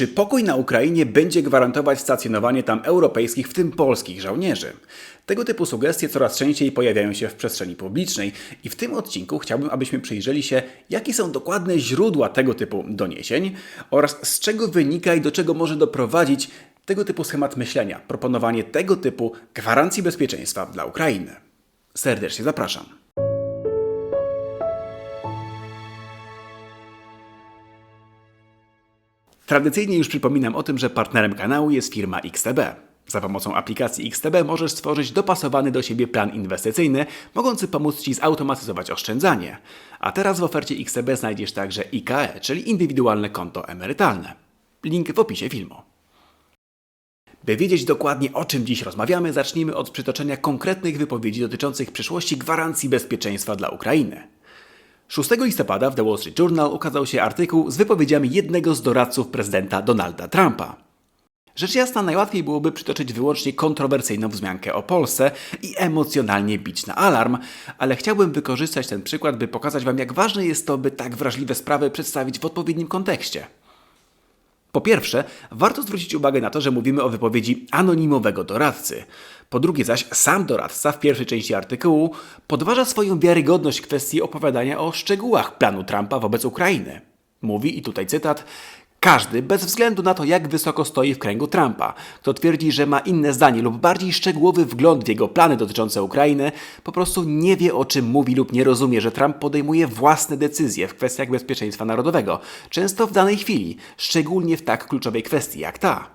Czy pokój na Ukrainie będzie gwarantować stacjonowanie tam europejskich, w tym polskich żołnierzy? Tego typu sugestie coraz częściej pojawiają się w przestrzeni publicznej i w tym odcinku chciałbym, abyśmy przyjrzeli się, jakie są dokładne źródła tego typu doniesień oraz z czego wynika i do czego może doprowadzić tego typu schemat myślenia, proponowanie tego typu gwarancji bezpieczeństwa dla Ukrainy. Serdecznie zapraszam. Tradycyjnie już przypominam o tym, że partnerem kanału jest firma XTB. Za pomocą aplikacji XTB możesz stworzyć dopasowany do siebie plan inwestycyjny, mogący pomóc Ci zautomatyzować oszczędzanie. A teraz w ofercie XTB znajdziesz także IKE, czyli indywidualne konto emerytalne. Link w opisie filmu. By wiedzieć dokładnie o czym dziś rozmawiamy, zacznijmy od przytoczenia konkretnych wypowiedzi dotyczących przyszłości gwarancji bezpieczeństwa dla Ukrainy. 6 listopada w The Wall Street Journal ukazał się artykuł z wypowiedziami jednego z doradców prezydenta Donalda Trumpa. Rzecz jasna, najłatwiej byłoby przytoczyć wyłącznie kontrowersyjną wzmiankę o Polsce i emocjonalnie bić na alarm, ale chciałbym wykorzystać ten przykład, by pokazać Wam, jak ważne jest to, by tak wrażliwe sprawy przedstawić w odpowiednim kontekście. Po pierwsze, warto zwrócić uwagę na to, że mówimy o wypowiedzi anonimowego doradcy. Po drugie zaś, sam doradca w pierwszej części artykułu podważa swoją wiarygodność kwestii opowiadania o szczegółach planu Trumpa wobec Ukrainy. Mówi, i tutaj cytat, każdy, bez względu na to, jak wysoko stoi w kręgu Trumpa, kto twierdzi, że ma inne zdanie lub bardziej szczegółowy wgląd w jego plany dotyczące Ukrainy, po prostu nie wie o czym mówi lub nie rozumie, że Trump podejmuje własne decyzje w kwestiach bezpieczeństwa narodowego, często w danej chwili, szczególnie w tak kluczowej kwestii jak ta.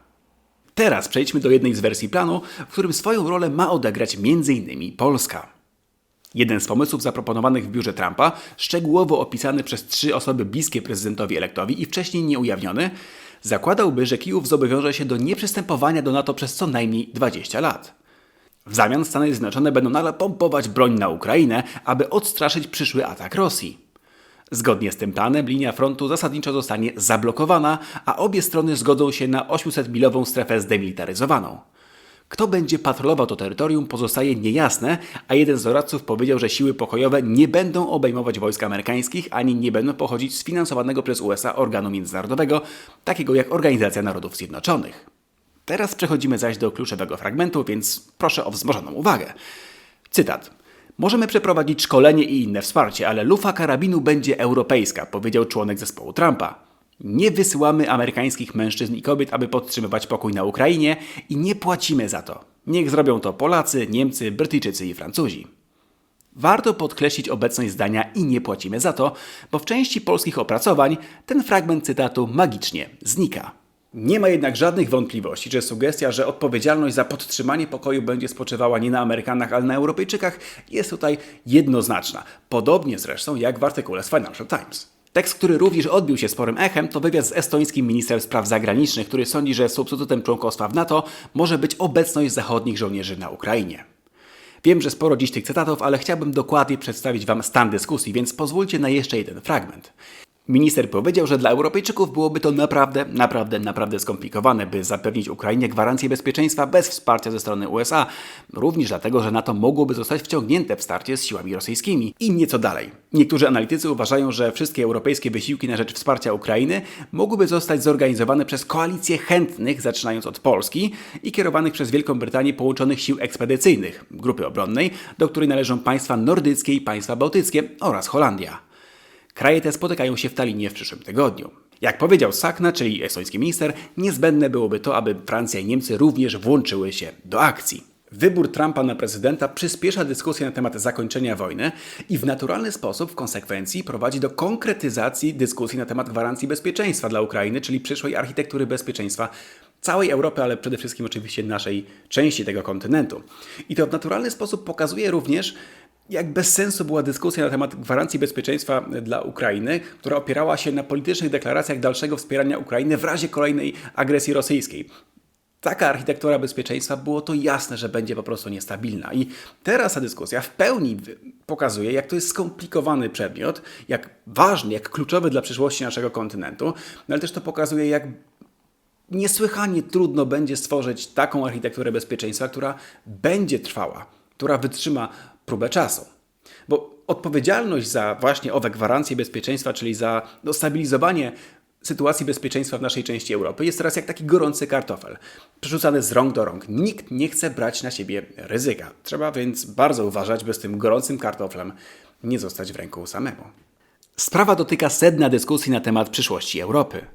Teraz przejdźmy do jednej z wersji planu, w którym swoją rolę ma odegrać m.in. Polska. Jeden z pomysłów zaproponowanych w biurze Trumpa, szczegółowo opisany przez trzy osoby bliskie prezydentowi elektowi i wcześniej nieujawniony, zakładałby, że Kijów zobowiąże się do nieprzystępowania do NATO przez co najmniej 20 lat. W zamian Stany Zjednoczone będą nadal pompować broń na Ukrainę, aby odstraszyć przyszły atak Rosji. Zgodnie z tym planem linia frontu zasadniczo zostanie zablokowana, a obie strony zgodzą się na 800-milową strefę zdemilitaryzowaną. Kto będzie patrolował to terytorium pozostaje niejasne, a jeden z doradców powiedział, że siły pokojowe nie będą obejmować wojsk amerykańskich ani nie będą pochodzić z finansowanego przez USA organu międzynarodowego, takiego jak Organizacja Narodów Zjednoczonych. Teraz przechodzimy zaś do kluczowego fragmentu, więc proszę o wzmożoną uwagę. Cytat. Możemy przeprowadzić szkolenie i inne wsparcie, ale lufa karabinu będzie europejska, powiedział członek zespołu Trumpa. Nie wysyłamy amerykańskich mężczyzn i kobiet, aby podtrzymywać pokój na Ukrainie i nie płacimy za to. Niech zrobią to Polacy, Niemcy, Brytyjczycy i Francuzi. Warto podkreślić obecność zdania i nie płacimy za to, bo w części polskich opracowań ten fragment cytatu magicznie znika. Nie ma jednak żadnych wątpliwości, że sugestia, że odpowiedzialność za podtrzymanie pokoju będzie spoczywała nie na Amerykanach, ale na Europejczykach jest tutaj jednoznaczna. Podobnie zresztą jak w artykule z Financial Times. Tekst, który również odbił się sporym echem, to wywiad z estońskim ministrem spraw zagranicznych, który sądzi, że substytutem członkostwa w NATO może być obecność zachodnich żołnierzy na Ukrainie. Wiem, że sporo dziś tych cytatów, ale chciałbym dokładnie przedstawić Wam stan dyskusji, więc pozwólcie na jeszcze jeden fragment. Minister powiedział, że dla Europejczyków byłoby to naprawdę, naprawdę, naprawdę skomplikowane, by zapewnić Ukrainie gwarancję bezpieczeństwa bez wsparcia ze strony USA, również dlatego, że NATO mogłoby zostać wciągnięte w starcie z siłami rosyjskimi. I nieco dalej. Niektórzy analitycy uważają, że wszystkie europejskie wysiłki na rzecz wsparcia Ukrainy mogłyby zostać zorganizowane przez koalicję chętnych, zaczynając od Polski i kierowanych przez Wielką Brytanię połączonych sił ekspedycyjnych, grupy obronnej, do której należą państwa nordyckie i państwa bałtyckie oraz Holandia. Kraje te spotykają się w Talinie w przyszłym tygodniu. Jak powiedział Sakna, czyli estoński minister, niezbędne byłoby to, aby Francja i Niemcy również włączyły się do akcji. Wybór Trumpa na prezydenta przyspiesza dyskusję na temat zakończenia wojny i w naturalny sposób w konsekwencji prowadzi do konkretyzacji dyskusji na temat gwarancji bezpieczeństwa dla Ukrainy, czyli przyszłej architektury bezpieczeństwa całej Europy, ale przede wszystkim oczywiście naszej części tego kontynentu. I to w naturalny sposób pokazuje również, jak bez sensu była dyskusja na temat gwarancji bezpieczeństwa dla Ukrainy, która opierała się na politycznych deklaracjach dalszego wspierania Ukrainy w razie kolejnej agresji rosyjskiej. Taka architektura bezpieczeństwa było to jasne, że będzie po prostu niestabilna. I teraz ta dyskusja w pełni pokazuje, jak to jest skomplikowany przedmiot, jak ważny, jak kluczowy dla przyszłości naszego kontynentu, no ale też to pokazuje, jak niesłychanie trudno będzie stworzyć taką architekturę bezpieczeństwa, która będzie trwała, która wytrzyma próbę czasu. Bo odpowiedzialność za właśnie owe gwarancje bezpieczeństwa, czyli za no, stabilizowanie sytuacji bezpieczeństwa w naszej części Europy jest teraz jak taki gorący kartofel, przerzucany z rąk do rąk. Nikt nie chce brać na siebie ryzyka. Trzeba więc bardzo uważać, by z tym gorącym kartoflem nie zostać w ręku samemu. Sprawa dotyka sedna dyskusji na temat przyszłości Europy.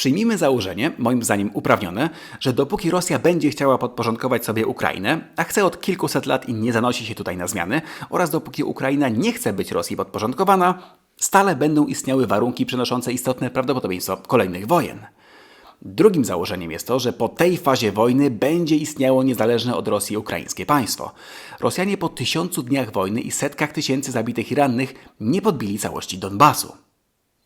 Przyjmijmy założenie, moim zdaniem uprawnione, że dopóki Rosja będzie chciała podporządkować sobie Ukrainę, a chce od kilkuset lat i nie zanosi się tutaj na zmiany, oraz dopóki Ukraina nie chce być Rosji podporządkowana, stale będą istniały warunki przynoszące istotne prawdopodobieństwo kolejnych wojen. Drugim założeniem jest to, że po tej fazie wojny będzie istniało niezależne od Rosji ukraińskie państwo. Rosjanie po tysiącu dniach wojny i setkach tysięcy zabitych i rannych nie podbili całości Donbasu.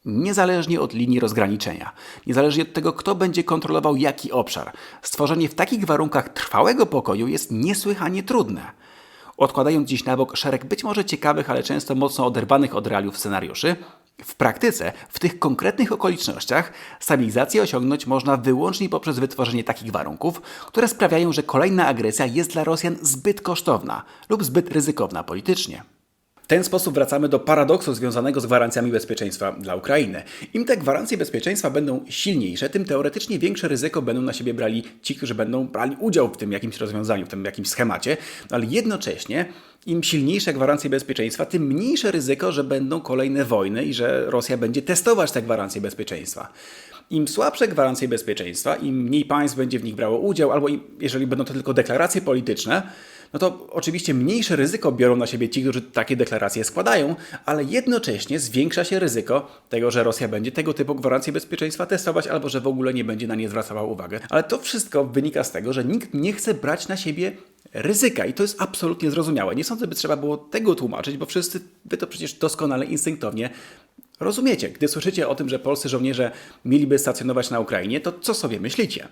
Niezależnie od linii rozgraniczenia, niezależnie od tego, kto będzie kontrolował jaki obszar, stworzenie w takich warunkach trwałego pokoju jest niesłychanie trudne. Odkładając dziś na bok szereg być może ciekawych, ale często mocno oderwanych od realiów scenariuszy, w praktyce, w tych konkretnych okolicznościach, stabilizację osiągnąć można wyłącznie poprzez wytworzenie takich warunków, które sprawiają, że kolejna agresja jest dla Rosjan zbyt kosztowna lub zbyt ryzykowna politycznie. W ten sposób wracamy do paradoksu związanego z gwarancjami bezpieczeństwa dla Ukrainy. Im te gwarancje bezpieczeństwa będą silniejsze, tym teoretycznie większe ryzyko będą na siebie brali ci, którzy będą brali udział w tym jakimś rozwiązaniu, w tym jakimś schemacie, ale jednocześnie im silniejsze gwarancje bezpieczeństwa, tym mniejsze ryzyko, że będą kolejne wojny i że Rosja będzie testować te gwarancje bezpieczeństwa. Im słabsze gwarancje bezpieczeństwa, im mniej państw będzie w nich brało udział, albo im, jeżeli będą to tylko deklaracje polityczne, no to oczywiście mniejsze ryzyko biorą na siebie ci, którzy takie deklaracje składają, ale jednocześnie zwiększa się ryzyko tego, że Rosja będzie tego typu gwarancje bezpieczeństwa testować, albo że w ogóle nie będzie na nie zwracała uwagi. Ale to wszystko wynika z tego, że nikt nie chce brać na siebie ryzyka i to jest absolutnie zrozumiałe. Nie sądzę, by trzeba było tego tłumaczyć, bo wszyscy wy to przecież doskonale instynktownie rozumiecie. Gdy słyszycie o tym, że polscy żołnierze mieliby stacjonować na Ukrainie, to co sobie myślicie?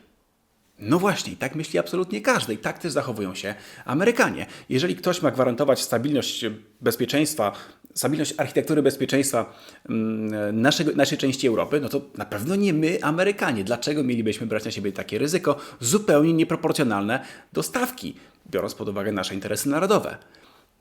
No właśnie, tak myśli absolutnie każdy i tak też zachowują się Amerykanie. Jeżeli ktoś ma gwarantować stabilność bezpieczeństwa, stabilność architektury bezpieczeństwa mm, naszego, naszej części Europy, no to na pewno nie my, Amerykanie. Dlaczego mielibyśmy brać na siebie takie ryzyko zupełnie nieproporcjonalne do stawki, biorąc pod uwagę nasze interesy narodowe?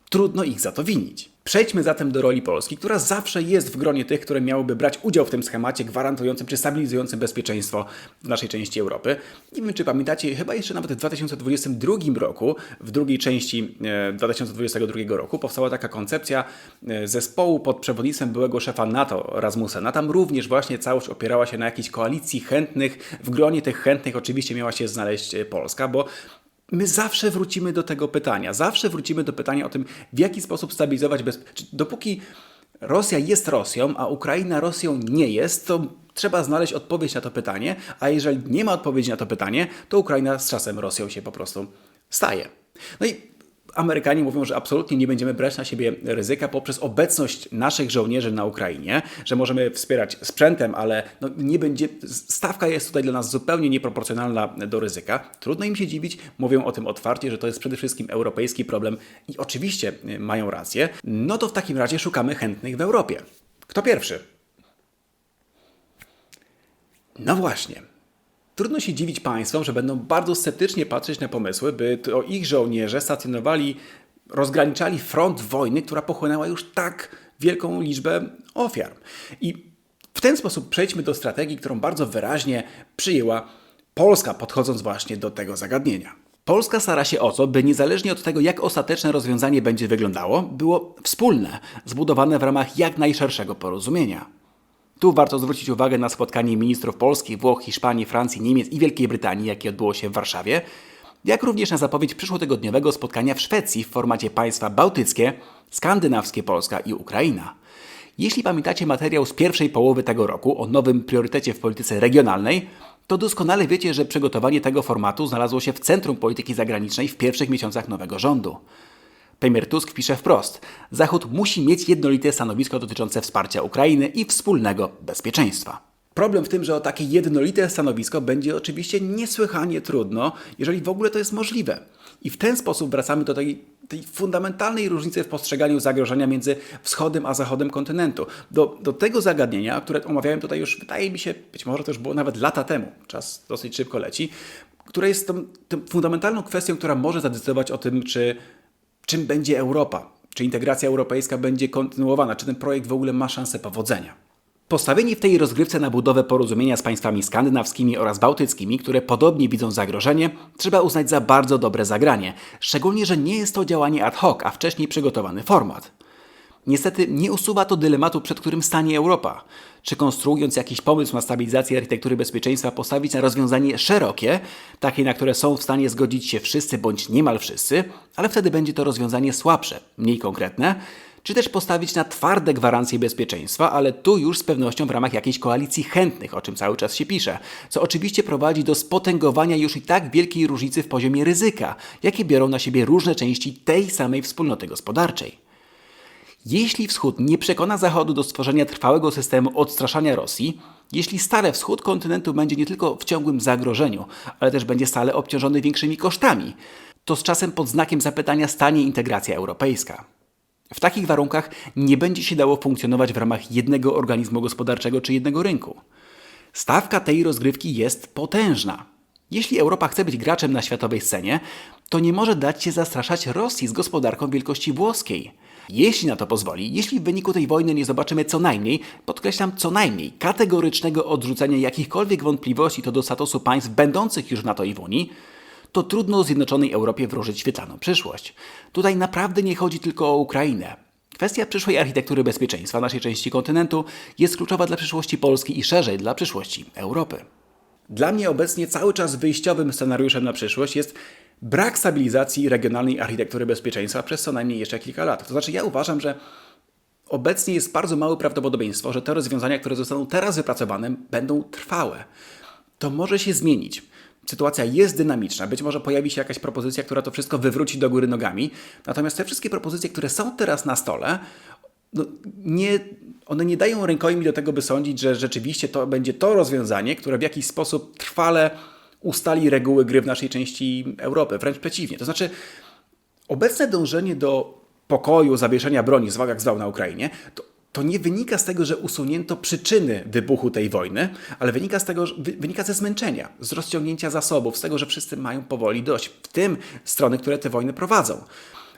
Trudno ich za to winić. Przejdźmy zatem do roli Polski, która zawsze jest w gronie tych, które miałyby brać udział w tym schemacie gwarantującym czy stabilizującym bezpieczeństwo w naszej części Europy. Nie wiem, czy pamiętacie, chyba jeszcze nawet w 2022 roku, w drugiej części 2022 e, roku, powstała taka koncepcja e, zespołu pod przewodnictwem byłego szefa NATO Rasmussena. Tam również właśnie całość opierała się na jakiejś koalicji chętnych. W gronie tych chętnych oczywiście miała się znaleźć e, Polska, bo my zawsze wrócimy do tego pytania. Zawsze wrócimy do pytania o tym, w jaki sposób stabilizować bezpieczeństwo. Dopóki Rosja jest Rosją, a Ukraina Rosją nie jest, to trzeba znaleźć odpowiedź na to pytanie, a jeżeli nie ma odpowiedzi na to pytanie, to Ukraina z czasem Rosją się po prostu staje. No i Amerykanie mówią, że absolutnie nie będziemy brać na siebie ryzyka poprzez obecność naszych żołnierzy na Ukrainie, że możemy wspierać sprzętem, ale no nie będzie, stawka jest tutaj dla nas zupełnie nieproporcjonalna do ryzyka. Trudno im się dziwić, mówią o tym otwarcie, że to jest przede wszystkim europejski problem i oczywiście y, mają rację. No to w takim razie szukamy chętnych w Europie. Kto pierwszy? No właśnie. Trudno się dziwić państwom, że będą bardzo sceptycznie patrzeć na pomysły, by to ich żołnierze stacjonowali, rozgraniczali front wojny, która pochłonęła już tak wielką liczbę ofiar. I w ten sposób przejdźmy do strategii, którą bardzo wyraźnie przyjęła Polska, podchodząc właśnie do tego zagadnienia. Polska stara się o to, by niezależnie od tego, jak ostateczne rozwiązanie będzie wyglądało, było wspólne, zbudowane w ramach jak najszerszego porozumienia. Tu warto zwrócić uwagę na spotkanie ministrów Polski, Włoch, Hiszpanii, Francji, Niemiec i Wielkiej Brytanii, jakie odbyło się w Warszawie, jak również na zapowiedź przyszłotygodniowego spotkania w Szwecji w formacie państwa bałtyckie, skandynawskie Polska i Ukraina. Jeśli pamiętacie materiał z pierwszej połowy tego roku o nowym priorytecie w polityce regionalnej, to doskonale wiecie, że przygotowanie tego formatu znalazło się w centrum polityki zagranicznej w pierwszych miesiącach nowego rządu. Premier Tusk pisze wprost: Zachód musi mieć jednolite stanowisko dotyczące wsparcia Ukrainy i wspólnego bezpieczeństwa. Problem w tym, że o takie jednolite stanowisko będzie oczywiście niesłychanie trudno, jeżeli w ogóle to jest możliwe. I w ten sposób wracamy do tej, tej fundamentalnej różnicy w postrzeganiu zagrożenia między wschodem a zachodem kontynentu. Do, do tego zagadnienia, które omawiałem tutaj już, wydaje mi się, być może to już było nawet lata temu, czas dosyć szybko leci, które jest tą, tą fundamentalną kwestią, która może zadecydować o tym, czy czym będzie Europa, czy integracja europejska będzie kontynuowana, czy ten projekt w ogóle ma szansę powodzenia. Postawienie w tej rozgrywce na budowę porozumienia z państwami skandynawskimi oraz bałtyckimi, które podobnie widzą zagrożenie, trzeba uznać za bardzo dobre zagranie, szczególnie, że nie jest to działanie ad hoc, a wcześniej przygotowany format. Niestety nie usuwa to dylematu, przed którym stanie Europa. Czy konstruując jakiś pomysł na stabilizację architektury bezpieczeństwa postawić na rozwiązanie szerokie, takie na które są w stanie zgodzić się wszyscy bądź niemal wszyscy, ale wtedy będzie to rozwiązanie słabsze, mniej konkretne, czy też postawić na twarde gwarancje bezpieczeństwa, ale tu już z pewnością w ramach jakiejś koalicji chętnych, o czym cały czas się pisze, co oczywiście prowadzi do spotęgowania już i tak wielkiej różnicy w poziomie ryzyka, jakie biorą na siebie różne części tej samej wspólnoty gospodarczej. Jeśli Wschód nie przekona Zachodu do stworzenia trwałego systemu odstraszania Rosji, jeśli Stary Wschód kontynentu będzie nie tylko w ciągłym zagrożeniu, ale też będzie stale obciążony większymi kosztami, to z czasem pod znakiem zapytania stanie integracja europejska. W takich warunkach nie będzie się dało funkcjonować w ramach jednego organizmu gospodarczego czy jednego rynku. Stawka tej rozgrywki jest potężna. Jeśli Europa chce być graczem na światowej scenie, to nie może dać się zastraszać Rosji z gospodarką wielkości włoskiej. Jeśli na to pozwoli, jeśli w wyniku tej wojny nie zobaczymy co najmniej, podkreślam co najmniej, kategorycznego odrzucenia jakichkolwiek wątpliwości co do statusu państw będących już w NATO i w Unii, to trudno Zjednoczonej Europie wróżyć świetlaną przyszłość. Tutaj naprawdę nie chodzi tylko o Ukrainę. Kwestia przyszłej architektury bezpieczeństwa naszej części kontynentu jest kluczowa dla przyszłości Polski i szerzej dla przyszłości Europy. Dla mnie obecnie cały czas wyjściowym scenariuszem na przyszłość jest brak stabilizacji regionalnej architektury bezpieczeństwa przez co najmniej jeszcze kilka lat. To znaczy, ja uważam, że obecnie jest bardzo małe prawdopodobieństwo, że te rozwiązania, które zostaną teraz wypracowane, będą trwałe. To może się zmienić. Sytuacja jest dynamiczna, być może pojawi się jakaś propozycja, która to wszystko wywróci do góry nogami. Natomiast te wszystkie propozycje, które są teraz na stole, no nie, one nie dają rękojmi do tego, by sądzić, że rzeczywiście to będzie to rozwiązanie, które w jakiś sposób trwale ustali reguły gry w naszej części Europy. Wręcz przeciwnie. To znaczy, obecne dążenie do pokoju, zawieszenia broni, zwał jak zwał na Ukrainie, to, to nie wynika z tego, że usunięto przyczyny wybuchu tej wojny, ale wynika, z tego, wynika ze zmęczenia, z rozciągnięcia zasobów, z tego, że wszyscy mają powoli dość, w tym strony, które te wojny prowadzą.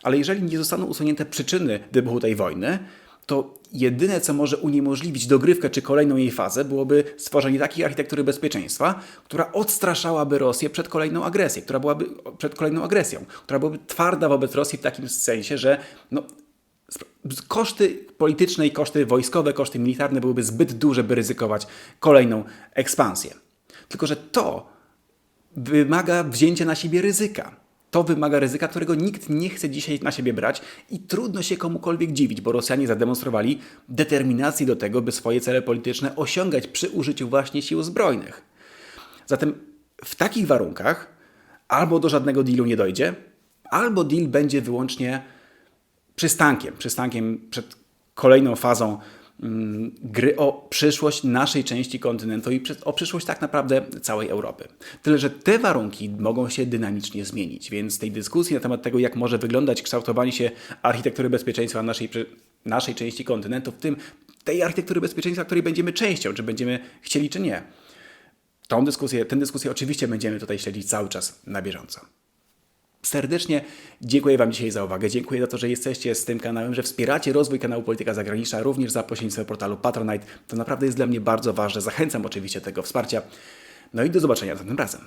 Ale jeżeli nie zostaną usunięte przyczyny wybuchu tej wojny, to jedyne, co może uniemożliwić dogrywkę czy kolejną jej fazę, byłoby stworzenie takiej architektury bezpieczeństwa, która odstraszałaby Rosję przed kolejną agresją, która byłaby przed kolejną agresją, która byłaby twarda wobec Rosji w takim sensie, że no, koszty polityczne i koszty wojskowe, koszty militarne byłyby zbyt duże, by ryzykować kolejną ekspansję. Tylko, że to wymaga wzięcia na siebie ryzyka. To wymaga ryzyka, którego nikt nie chce dzisiaj na siebie brać i trudno się komukolwiek dziwić, bo Rosjanie zademonstrowali determinację do tego, by swoje cele polityczne osiągać przy użyciu właśnie sił zbrojnych. Zatem w takich warunkach albo do żadnego dealu nie dojdzie, albo deal będzie wyłącznie przystankiem, przystankiem przed kolejną fazą gry o przyszłość naszej części kontynentu i o przyszłość tak naprawdę całej Europy. Tyle, że te warunki mogą się dynamicznie zmienić, więc tej dyskusji na temat tego, jak może wyglądać kształtowanie się architektury bezpieczeństwa naszej, naszej części kontynentu, w tym tej architektury bezpieczeństwa, której będziemy częścią, czy będziemy chcieli, czy nie. Tą dyskusję, tę dyskusję oczywiście będziemy tutaj śledzić cały czas na bieżąco. Serdecznie dziękuję Wam dzisiaj za uwagę. Dziękuję za to, że jesteście z tym kanałem, że wspieracie rozwój kanału Polityka Zagraniczna również za pośrednictwem portalu Patronite. To naprawdę jest dla mnie bardzo ważne. Zachęcam oczywiście tego wsparcia. No i do zobaczenia następnym razem.